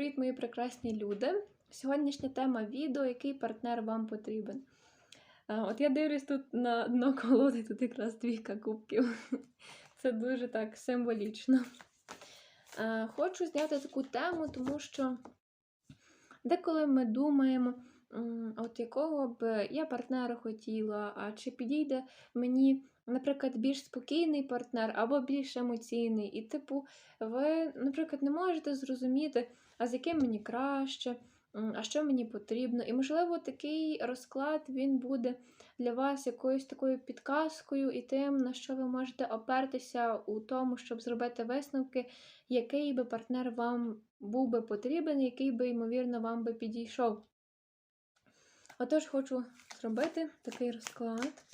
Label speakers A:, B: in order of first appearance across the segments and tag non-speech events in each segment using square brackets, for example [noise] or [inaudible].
A: Привіт, мої прекрасні люди! Сьогоднішня тема відео, який партнер вам потрібен. От я дивлюсь тут на дно колоди, тут якраз двійка кубків. [laughs] Це дуже так символічно. Хочу зняти таку тему, тому що деколи ми думаємо, от якого б я партнера хотіла, а чи підійде мені, наприклад, більш спокійний партнер або більш емоційний. І, типу, ви, наприклад, не можете зрозуміти, а з яким мені краще, а що мені потрібно. І, можливо, такий розклад він буде для вас якоюсь такою підказкою і тим, на що ви можете опертися у тому, щоб зробити висновки, який би партнер вам був би потрібен, який би, ймовірно, вам би підійшов. Отож, хочу зробити такий розклад.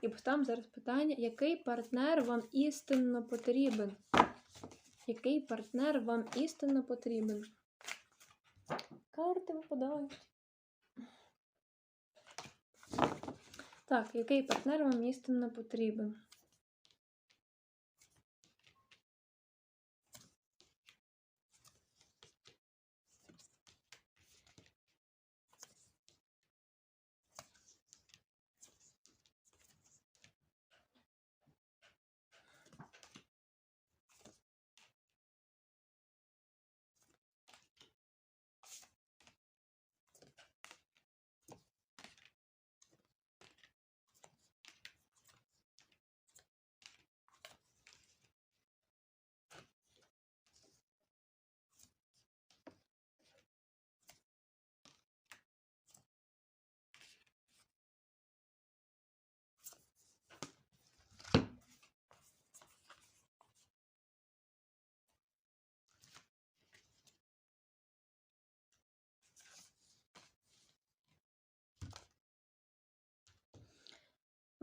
A: І поставимо зараз питання, який партнер вам істинно потрібен? Який партнер вам істинно потрібен? Карти випадають. Так, який партнер вам істинно потрібен?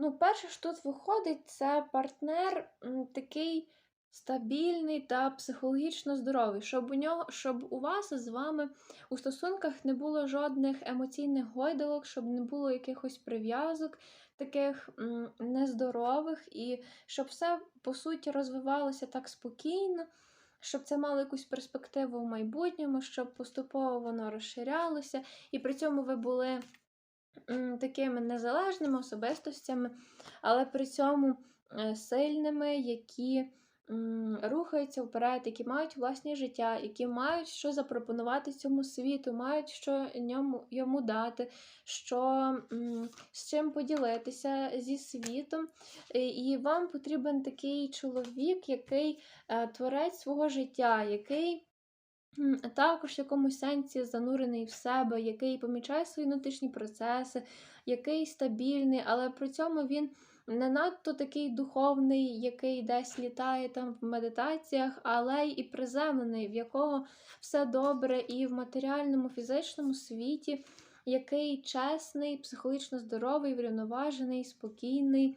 A: Ну, перше, що тут виходить, це партнер такий стабільний та психологічно здоровий, щоб у нього, щоб у вас з вами у стосунках не було жодних емоційних гойдалок, щоб не було якихось прив'язок таких нездорових, і щоб все по суті розвивалося так спокійно. Щоб це мало якусь перспективу в майбутньому, щоб поступово воно розширялося, і при цьому ви були такими незалежними особистостями, але при цьому е, сильними, які рухаються вперед, які мають власне життя, які мають що запропонувати цьому світу, мають що ньому, йому дати, що з чим поділитися зі світом. І- І вам потрібен такий чоловік, який е, творець свого життя, який. Також в якомусь сенсі занурений в себе, який помічає свої внутрішні процеси, який стабільний, але при цьому він не надто такий духовний, який десь літає там в медитаціях, але й і приземлений, в якого все добре і в матеріальному, фізичному світі, який чесний, психологічно здоровий, врівноважений, спокійний.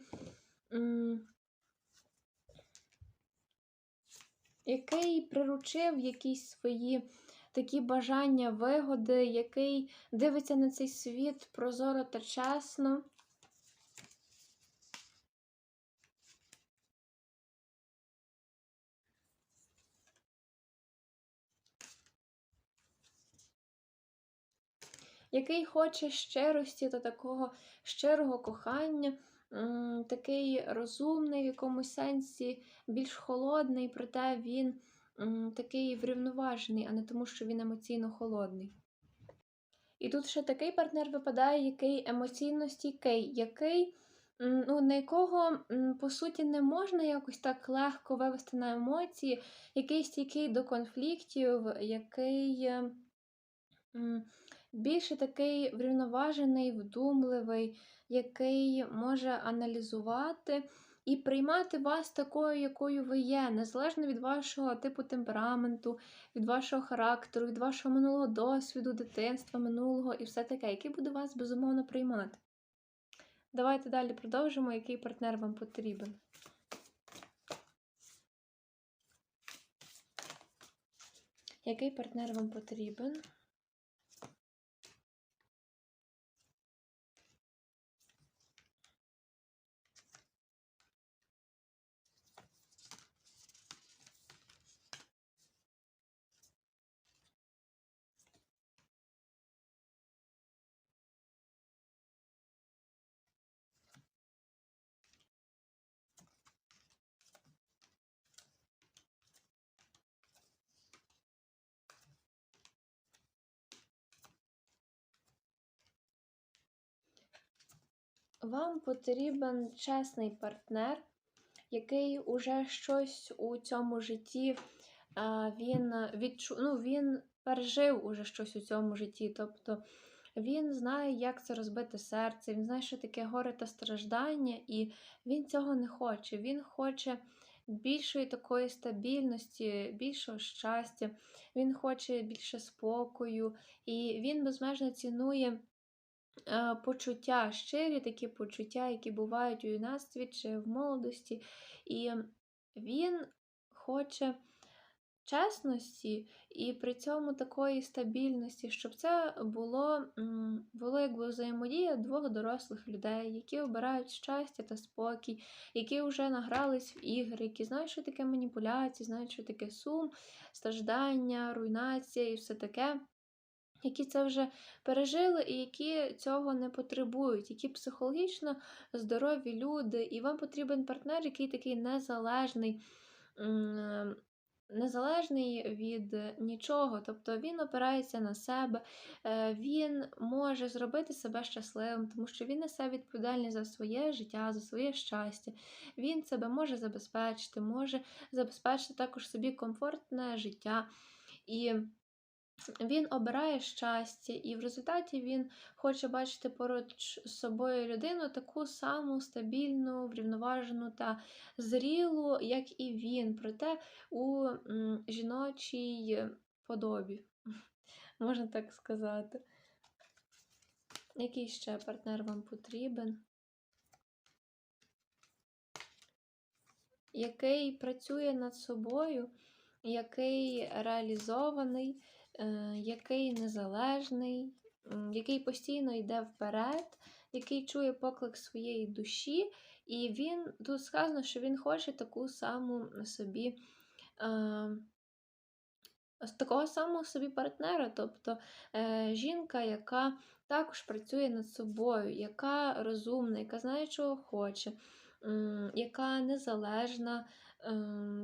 A: Який приручив якісь свої такі бажання, вигоди, який дивиться на цей світ прозоро та чесно. Який хоче щирості та такого щирого кохання, такий розумний в якомусь сенсі, більш холодний, проте він такий врівноважений, а не тому, що він емоційно холодний. І тут ще такий партнер випадає, який емоційно стійкий, який, ну, на якого, по суті, не можна якось так легко вивести на емоції, який стійкий до конфліктів, який більше такий врівноважений, вдумливий, який може аналізувати і приймати вас такою, якою ви є, незалежно від вашого типу темпераменту, від вашого характеру, від вашого минулого досвіду, дитинства, минулого і все таке, який буде вас безумовно приймати. Давайте далі продовжимо, який партнер вам потрібен. Який партнер вам потрібен? Вам потрібен чесний партнер, який уже щось у цьому житті він відчу... ну, він пережив уже щось у цьому житті. Тобто він знає, як це розбити серце, він знає, що таке горе та страждання, і він цього не хоче. Він хоче більшої такої стабільності, більшого щастя, він хоче більше спокою, і він безмежно цінує. Е, почуття, щирі такі почуття, які бувають у юнацтві чи в молодості. І він хоче чесності і при цьому такої стабільності, щоб це було було якби взаємодія двох дорослих людей, які обирають щастя та спокій, які вже награлись в ігри, які знають, що таке маніпуляції, знають, що таке сум, страждання, руйнація і все таке які це вже пережили і які цього не потребують, які психологічно здорові люди, і вам потрібен партнер, який такий незалежний. Незалежний від нічого, тобто він опирається на себе, е, він може зробити себе щасливим, тому що він несе відповідальність за своє життя, за своє щастя. Він себе може забезпечити, може забезпечити також собі комфортне життя. І він обирає щастя, і в результаті він хоче бачити поруч з собою людину таку саму стабільну, врівноважену та зрілу, як і він, проте у жіночій подобі, [laughs] можна так сказати. Який ще партнер вам потрібен? Який працює над собою, який реалізований. Е, який незалежний, який постійно йде вперед, який чує поклик своєї душі, і він тут сказано, що він хоче таку саму собі. Е, такого самого собі партнера, тобто е, жінка, яка також працює над собою, яка розумна, яка знає, чого хоче, яка незалежна,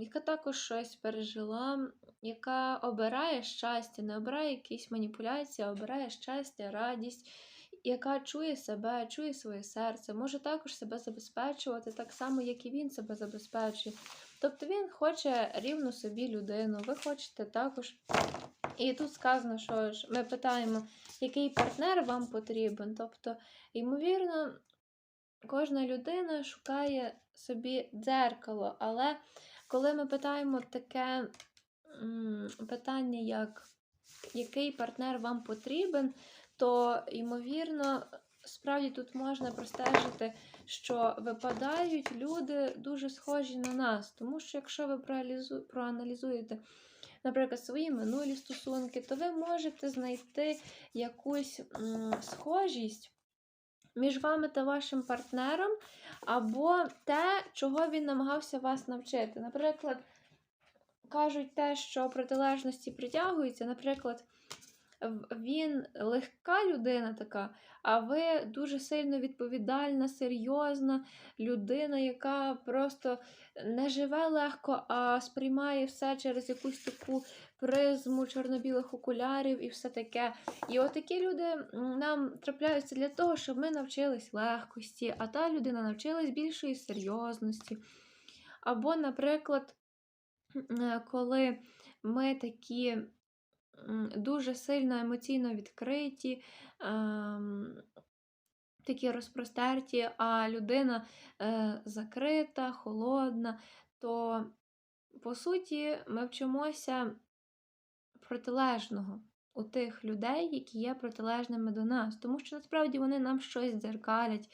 A: яка також щось пережила, яка обирає щастя, не обирає якісь маніпуляції, а обирає щастя, радість, яка чує себе, чує своє серце, може також себе забезпечувати, так само, як і він себе забезпечує. Тобто він хоче рівну собі людину, ви хочете також. І тут сказано, що ж ми питаємо, який партнер вам потрібен. Тобто, ймовірно, кожна людина шукає собі дзеркало, але коли ми питаємо таке питання, як який партнер вам потрібен, то, ймовірно, справді тут можна простежити, що випадають люди дуже схожі на нас. Тому що, якщо ви проаналізуєте, наприклад, свої минулі стосунки, то ви можете знайти якусь схожість. Між вами та вашим партнером, або те, чого він намагався вас навчити. Наприклад, кажуть те, що протилежності притягуються. Наприклад, він легка людина така, а ви дуже сильно відповідальна, серйозна людина, яка просто не живе легко, а сприймає все через якусь таку призму чорно-білих окулярів і все таке. І от такі люди нам трапляються для того, щоб ми навчились легкості, а та людина навчилась більшої серйозності. Або, наприклад, Е, коли ми такі дуже сильно емоційно відкриті, ем, такі розпростерті, а людина е, закрита, холодна, то, по суті, ми вчимося протилежного у тих людей, які є протилежними до нас, тому що насправді вони нам щось дзеркалять.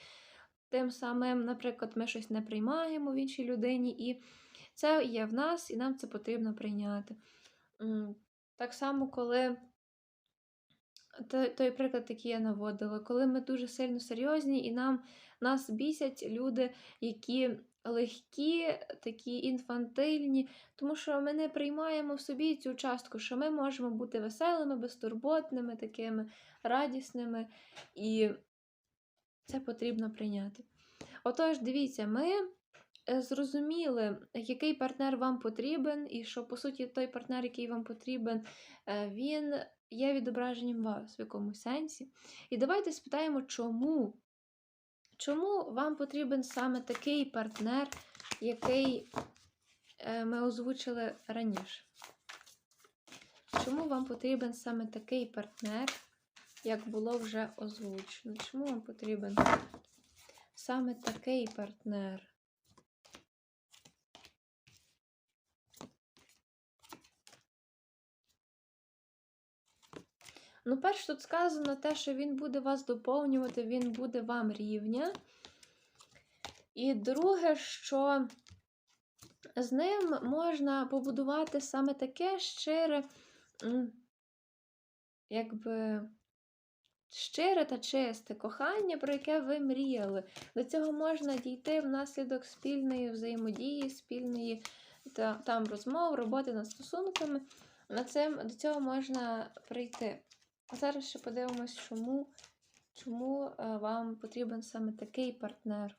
A: Тим самим, наприклад, ми щось не приймаємо в іншій людині. і це є в нас, і нам це потрібно прийняти. Так само, коли той приклад, який я наводила, коли ми дуже сильно серйозні, і нам нас бісять люди, які легкі, такі інфантильні, тому що ми не приймаємо в собі цю частку, що ми можемо бути веселими, безтурботними, такими радісними, і це потрібно прийняти. Отож, дивіться, ми Е, зрозуміли, який партнер вам потрібен, і що, по суті, той партнер, який вам потрібен, е, він є відображенням вас в якомусь сенсі. І давайте спитаємо, чому. Чому вам потрібен саме такий партнер, який е, ми озвучили раніше? Чому вам потрібен саме такий партнер, як було вже озвучено? Чому вам потрібен саме такий партнер? Ну, перш тут сказано те, що він буде вас доповнювати, він буде вам рівня. І друге, що з ним можна побудувати саме таке щире, якби щире та чисте кохання, про яке ви мріяли. До цього можна дійти внаслідок спільної взаємодії, спільної та, там розмов, роботи над стосунками. На цим, До цього можна прийти. А зараз ще подивимось, чому, чому е, вам потрібен саме такий партнер.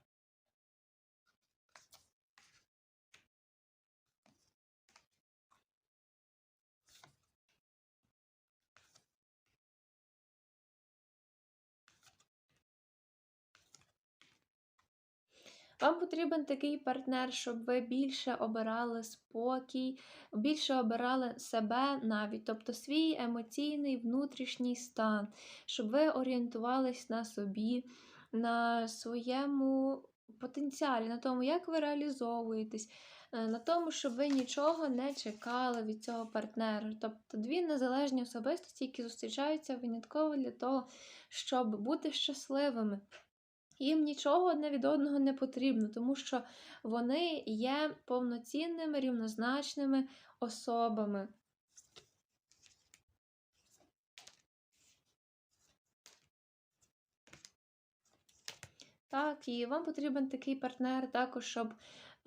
A: Вам потрібен такий партнер, щоб ви більше обирали спокій, більше обирали себе навіть, тобто свій емоційний внутрішній стан, щоб ви орієнтувались на собі, на своєму потенціалі, на тому, як ви реалізовуєтесь. Е, на тому, щоб ви нічого не чекали від цього партнера. Тобто дві незалежні особистості, які зустрічаються винятково для того, щоб бути щасливими. Їм нічого одне від одного не потрібно, тому що вони є повноцінними, рівнозначними особами. Так, і вам потрібен такий партнер також, щоб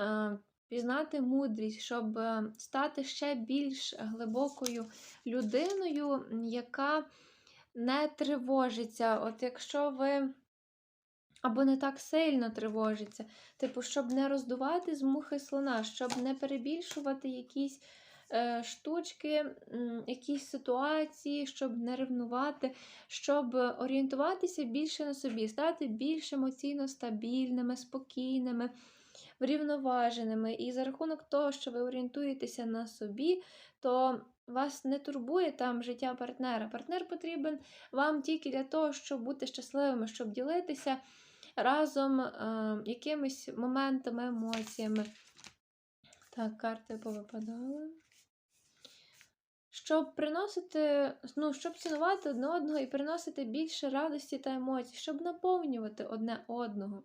A: е, пізнати мудрість, щоб е, стати ще більш глибокою людиною, яка не тривожиться. От якщо ви або не так сильно тривожиться. Типу, щоб не роздувати з мухи слона, щоб не перебільшувати якісь е, штучки, якісь ситуації, щоб не ревнувати, щоб орієнтуватися більше на собі, стати більш емоційно стабільними, спокійними, врівноваженими. І за рахунок того, що ви орієнтуєтеся на собі, то вас не турбує там життя партнера. Партнер потрібен вам тільки для того, щоб бути щасливими, щоб ділитися разом е, якимись моментами, емоціями. Так, карти повипадали. Щоб приносити, ну, щоб цінувати одне одного і приносити більше радості та емоцій, щоб наповнювати одне одного.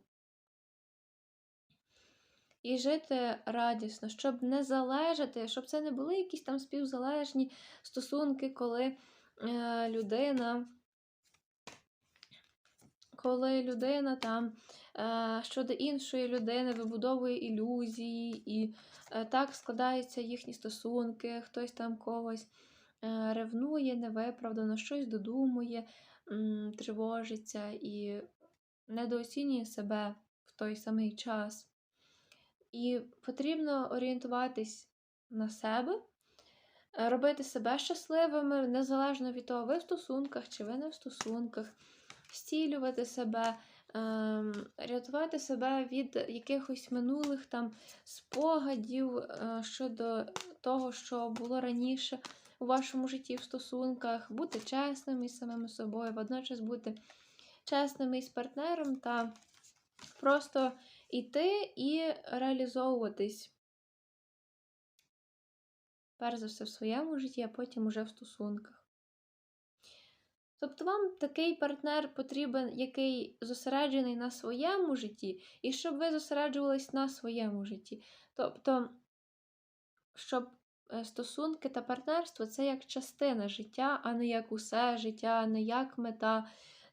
A: І жити радісно, щоб не залежати, щоб це не були якісь там співзалежні стосунки, коли е, людина коли людина там е, щодо іншої людини вибудовує ілюзії, і е, так складаються їхні стосунки, хтось там когось е, ревнує, невиправдано, щось додумує, тривожиться і недооцінює себе в той самий час. І потрібно орієнтуватись на себе, робити себе щасливими, незалежно від того, ви в стосунках чи ви не в стосунках зцілювати себе, ем, рятувати себе від якихось минулих там спогадів е, щодо того, що було раніше у вашому житті в стосунках, бути чесним із самим собою, водночас бути чесним із партнером та просто йти і реалізовуватись. Перш за все в своєму житті, а потім уже в стосунках. Тобто вам такий партнер потрібен, який зосереджений на своєму житті, і щоб ви зосереджувались на своєму житті. Тобто, щоб е, стосунки та партнерство це як частина життя, а не як усе життя, не як мета,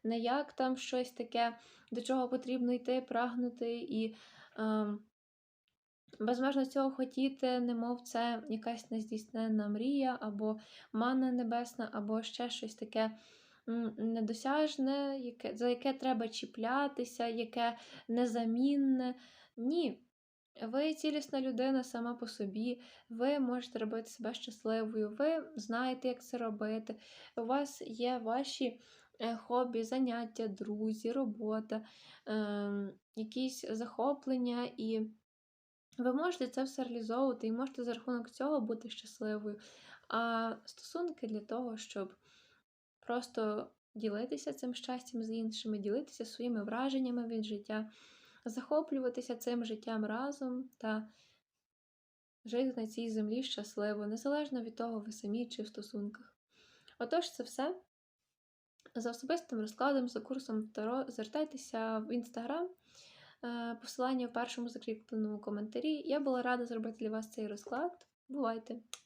A: не як там щось таке, до чого потрібно йти, прагнути і е, безмежно цього хотіти, немов це якась нездійсненна мрія, або манна небесна, або ще щось таке недосяжне, яке, за яке треба чіплятися, яке незамінне. Ні. Ви цілісна людина сама по собі, ви можете робити себе щасливою, ви знаєте, як це робити. У вас є ваші е, хобі, заняття, друзі, робота, ем, якісь захоплення, і ви можете це все реалізовувати і можете за рахунок цього бути щасливою. А стосунки для того, щоб просто ділитися цим щастям з іншими, ділитися своїми враженнями від життя, захоплюватися цим життям разом та жити на цій землі щасливо, незалежно від того, ви самі чи в стосунках. Отож, це все. За особистим розкладом, за курсом Таро, звертайтеся в інстаграм. Е, Посилання в першому закріпленому коментарі. Я була рада зробити для вас цей розклад. Бувайте!